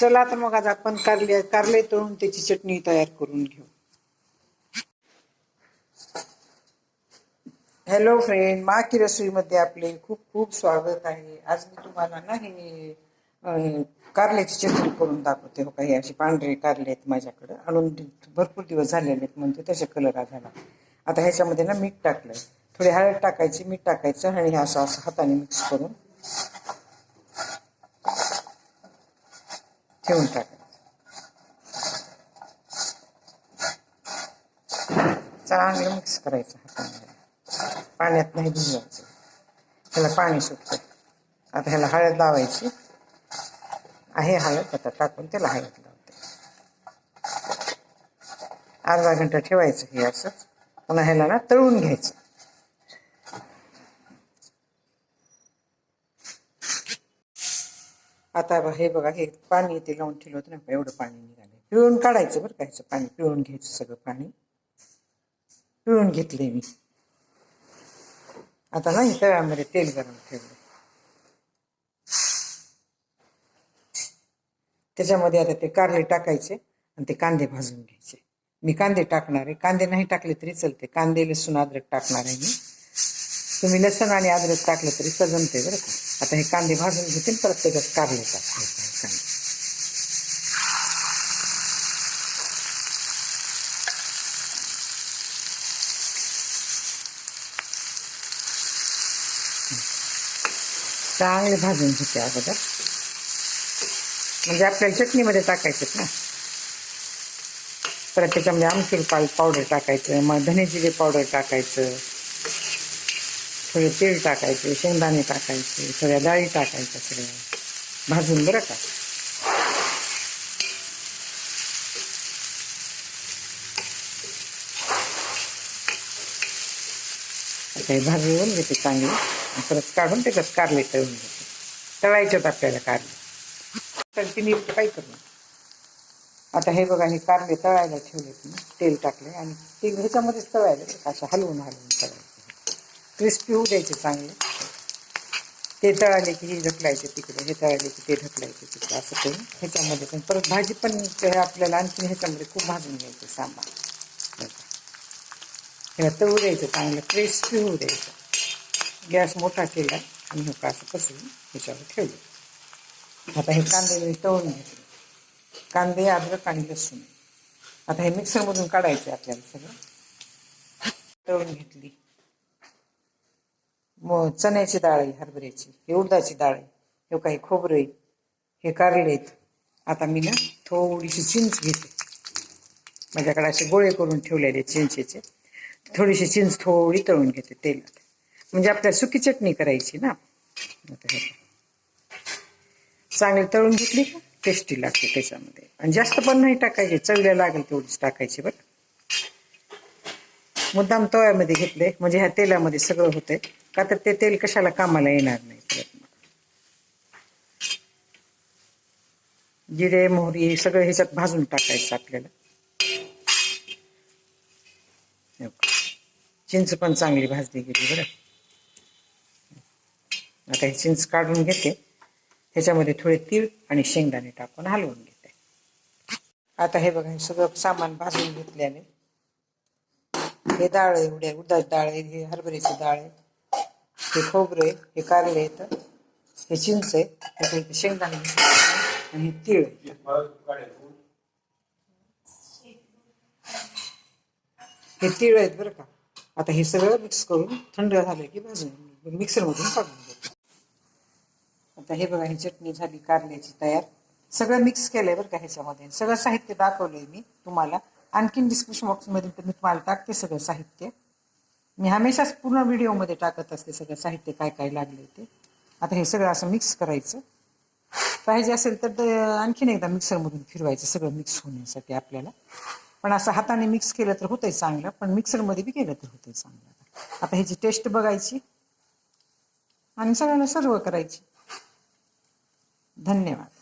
चला तर मग आज आपण कारले कारले तळून त्याची चटणी तयार करून घेऊ. हॅलो फ्रेंड मा की रसोईमध्ये आपले खूप खूप स्वागत आहे. आज मी तुम्हाला ना हे कारल्याची चटणी करून दाखवते. हो काही असे पांढरे कारले आहेत माझ्याकडे. आणून भरपूर दिवस झालेले आहेत म्हणजे तसे कलर झाला आता ह्याच्यामध्ये ना मीठ टाकलंय. थोडी हळद टाकायची मीठ टाकायचं आणि असं असं हाताने मिक्स करून. ठेवून टाकायचं चांगलं मिक्स करायचं हातामध्ये. पाण्यात नाही भिजवायचं. ह्याला पाणी सुटतं आता ह्याला हळद लावायची. आहे हळद आता टाकून त्याला हळद लावते. अर्धा घंटा ठेवायचं हे असंच पुन्हा ह्याला ना तळून घ्यायचं. आता हे बघा हे पाणी ते लावून ठेवलं होतं ना एवढं पाणी निघालं. पिळून काढायचं बरं का पाणी पिळून घ्यायचं सगळं पाणी. पिळून घेतले मी. आता नाही तव्यामध्ये तेल गरम ठेवलं त्याच्यामध्ये आता ते कारले टाकायचे आणि ते कांदे भाजून घ्यायचे. मी कांदे टाकणार आहे. कांदे नाही टाकले तरी चलते कांदे लसूण अद्रक टाकणार आहे मी. तुम्ही लसण आणि अद्रक टाकलं तरी सजमते बरं का. आता हे कांदे भाजून घेतील आणि परत त्याच्यात कारले का कांदे चांगले भाजून घेते अगोदर. म्हणजे आपल्याला चटणीमध्ये टाकायचेत ना. परत त्याच्यामध्ये आमचूर पाल पावडर टाकायचं मग धने जिरे पावडर टाकायचं. थोडे तेल टाकायचे शेंगदाणे टाकायचे थोड्या डाळी टाकायच्या सगळ्या. भाजून बरं का? काही भाजून घेते चांगले. परत काढून त्याच्यात कारले तळून घेते. तळायच्यात आपल्याला कारले. तर तिने काय करू आता हे बघा हे कारले तळायला ठेवले तेल टाकले आणि ते ह्याच्यामध्येच तळायले असं हलवून हलवून तळायला. क्रिस्पी होऊ द्यायचे चांगले. ते तळाले की हे ढकलायचे तिकडे हे तळाले की ते ढकलायचे तिकडे असं करून ह्याच्यामध्ये पण परत भाजी पण ते आपल्याला आणखी ह्याच्यामध्ये खूप भाजून घ्यायचं सामान ह्या तळू द्यायचं चांगलं क्रिस्पी होऊ द्यायचं. गॅस मोठा केला आणि हे का असं पसरून ह्याच्यावर ठेवलं. आता हे कांदे मी तळून घेतले. कांदे अद्रक आणि लसूण. आता हे मिक्सरमधून काढायचे आपल्याला सगळं. तळून घेतली. चण्याची डाळ आहे हरभऱ्याची हे उडदाची डाळ आहे हे काही खोबरं आहे हे कारले आहेत. आता मी ना थोडीशी चिंच घेते. माझ्याकडे असे गोळे करून ठेवलेले चिंचेचे. थोडीशी चिंच थोडी तळून घेते तेलात. म्हणजे आपल्याला सुकी चटणी करायची ना. चांगली तळून घेतली का? टेस्टी लागते त्याच्यामध्ये. आणि जास्त पण नाही टाकायची. चवीला लागेल तेवढीच टाकायची बरं. मुद्दाम तव्यामध्ये घेतले. म्हणजे ह्या तेलामध्ये सगळं होतंय. का तर ते तेल कशाला कामाला येणार नाही? जिरे मोहरी हे सगळं ह्याच्यात भाजून टाकायचं आपल्याला. चिंच पण चांगली भाजली गेली बरं. आता हे चिंच काढून घेते. ह्याच्यामध्ये थोडे तीळ आणि शेंगदाणे टाकून हलवून घेते. आता हे बघा हे सगळं सामान भाजून घेतल्याने हे डाळ एवढे उडदाची डाळ आहे हे हरभऱ्याची डाळ आहे. हे खोबरं आहे हे कारले आहेत. हे चिंच आहे हे शेंगदाणे आणि हे तीळ हे तीळ आहेत बरं का. आता हे सगळं मिक्स करून थंड झालं की भाजून मिक्सरमधून काढून घेतो आता हे बघा ही चटणी झाली कारल्याची तयार. सगळं मिक्स केलंय बरं का ह्याच्यामध्ये. सगळं साहित्य दाखवलंय मी तुम्हाला. आणखीन डिस्क्रिप्शन बॉक्समध्ये पण मी तुम्हाला टाकते सगळं साहित्य. मी हमेशाच पूर्ण व्हिडिओमध्ये टाकत असते सगळं साहित्य काय काय लागले ते. आता हे सगळं असं मिक्स करायचं. पाहिजे असेल तर आणखीन एकदा मिक्सरमधून फिरवायचं सगळं मिक्स होण्यासाठी आपल्याला. पण असं हाताने मिक्स केलं तर होतंय चांगलं पण मिक्सरमध्ये बी केलं तर होतंय चांगलं. आता ह्याची टेस्ट बघायची. आणि सगळ्यांना सर्व करायची. धन्यवाद.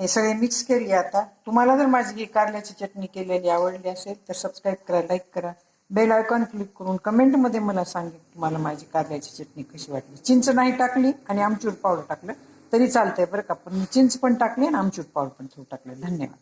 हे सगळे मिक्स केली आता. तुम्हाला जर माझी ही कारल्याची चटणी केलेली आवडली असेल तर सबस्क्राईब करा लाईक करा. बेल आयकॉन क्लिक करून कमेंटमध्ये मला सांगेल तुम्हाला माझी कारल्याची चटणी कशी वाटली. चिंच नाही टाकली आणि आमचूर पावडर टाकलं तरी चालतंय बरं का. पण मी चिंच पण टाकली आणि आमचूर पावडर पण थोडं टाकले. धन्यवाद.